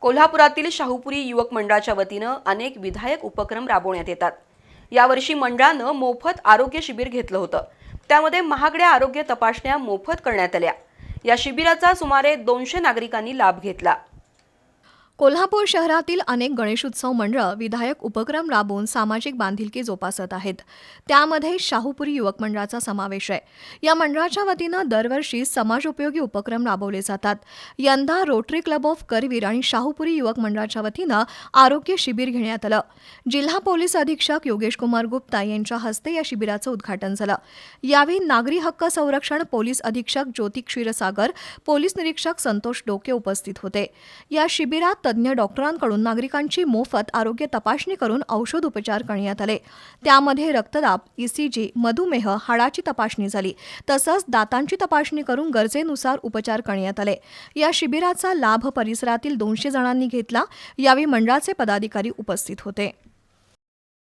कोल्हापुरातील शाहूपुरी युवक मंडळाच्या वतीनं अनेक विधायक उपक्रम राबवण्यात येतात. यावर्षी मंडळानं मोफत आरोग्य शिबिर घेतलं होतं. त्यामध्ये महागड्या आरोग्य तपासण्या मोफत करण्यात आल्या. या शिबिराचा सुमारे दोनशे नागरिकांनी लाभ घेतला. कोल्हापूर शहरातील अनेक गणेशोत्सव मंडळं विधायक उपक्रम राबवून सामाजिक बांधिलकी जोपासत आहेत. त्यामध्ये शाहूपुरी युवक मंडळाचा समावेश आहे. या मंडळाच्या वतीनं दरवर्षी समाजोपयोगी उपक्रम राबवले जातात. यंदा रोटरी क्लब ऑफ करवीर आणि शाहूपुरी युवक मंडळाच्या वतीनं आरोग्य शिबिर घेण्यात आलं. जिल्हा पोलीस अधीक्षक योगेश कुमार गुप्ता यांच्या हस्ते या शिबिराचं उद्घाटन झालं. यावेळी नागरी हक्क संरक्षण पोलीस अधीक्षक ज्योती क्षीरसागर पोलीस निरीक्षक संतोष डोके उपस्थित होते. या शिबिरात तज्ज्ञ डॉक्टरांकडून नागरिकांची मोफत आरोग्य तपासणी करून औषध उपचार करण्यात आले. त्यामध्ये रक्तदाब ईसीजी मधुमेह हाडाची तपासणी झाली. तसंच दातांची तपासणी करून गरजेनुसार उपचार करण्यात आले. या शिबिराचा लाभ परिसरातील दोनशे जणांनी घेतला. यावेळी मंडळाचे पदाधिकारी उपस्थित होते.